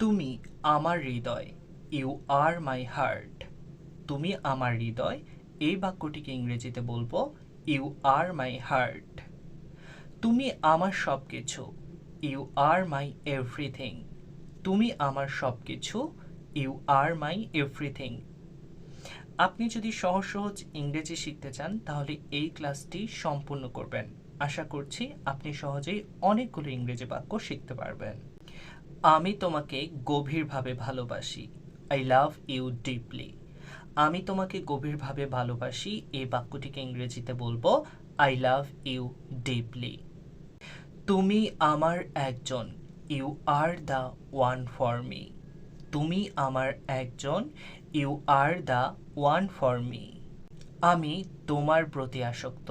তুমি আমার হৃদয় you R my heart তুমি আমার হৃদয়, এই বাক্যটিকে ইংরেজিতে বলব ইউ আর মাই হার্ট তুমি আমার সব কিছু ইউ আর মাই এভরিথিং তুমি আমার সব কিছু ইউ আর মাই এভরিথিং আপনি যদি সহজ সহজ ইংরেজি শিখতে চান, তাহলে এই ক্লাসটি সম্পূর্ণ করবেন। আশা করছি আপনি সহজেই অনেকগুলো ইংরেজি বাক্য শিখতে পারবেন। আমি তোমাকে গভীরভাবে ভালোবাসি। আই লাভ ইউ ডিপলি আমি তোমাকে গভীরভাবে ভালোবাসি। এই বাক্যটিকে ইংরেজিতে বলব আই লাভ ইউ ডিপলি তুমি আমার একজন। You are the one for me তুমি আমার একজন। You are the one for me আমি তোমার প্রতি আসক্ত।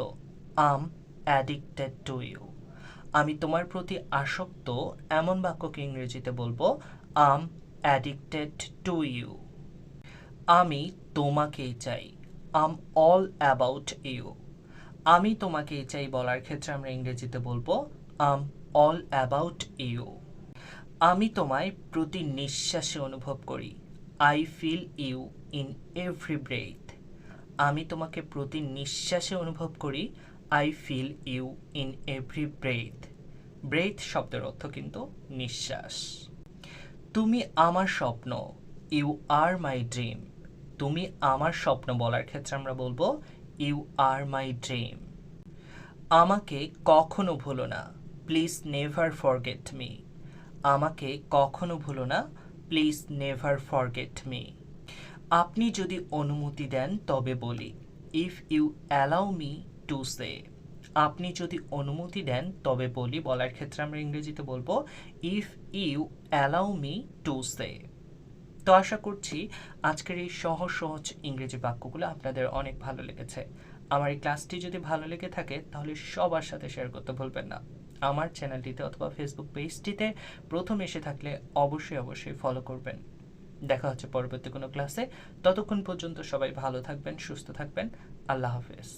আম অ্যাডিক্টেড টু ইউ আমি তোমার প্রতি আসক্ত এমন বাক্যকে ইংরেজিতে বলব আম অ্যাডিক্টেড টু ইউ আমি তোমাকেই চাই। আম অল অ্যাবাউট ইউ আমি তোমাকেই চাই বলার ক্ষেত্রে আমরা ইংরেজিতে বলব আম অল অ্যাবাউট ইউ আমি তোমায় প্রতি নিঃশ্বাসে অনুভব করি। I feel you in every breath আমি তোমাকে প্রতি নিঃশ্বাসে অনুভব করি। I feel you in every breath breath শব্দের অর্থ কিন্তু নিঃশ্বাস। তুমি আমার স্বপ্ন ইউ আর মাই ড্রিম তুমি আমার স্বপ্ন বলার ক্ষেত্রে আমরা বলব ইউ আর মাই ড্রিম আমাকে কখনো ভুলো না প্লিজ নেভার ফরগেট মি আমাকে কখনো ভুলো না প্লিজ নেভার ফরগেট মি আপনি যদি অনুমতি দেন, তবে বলি if you allow me to say আপনি যদি অনুমতি দেন, তবে বলি বলার ক্ষেত্রে আমরা ইংরেজিতে বলব if you allow me to say তো আশা করছি আজকের এই সহজ সহজ ইংরেজি বাক্যগুলো আপনাদের অনেক ভালো লেগেছে। আমার এই ক্লাসটি যদি ভালো লেগে থাকে, তাহলে সবার সাথে শেয়ার করতে ভুলবেন না। আমার চ্যানেলটিতে অথবা ফেসবুক পেজটিতে প্রথম এসে থাকলে অবশ্যই অবশ্যই ফলো করবেন। দেখা হচ্ছে পরবর্তী কোনো ক্লাসে। ততক্ষণ পর্যন্ত সবাই ভালো থাকবেন, সুস্থ থাকবেন। আল্লাহ হাফেজ।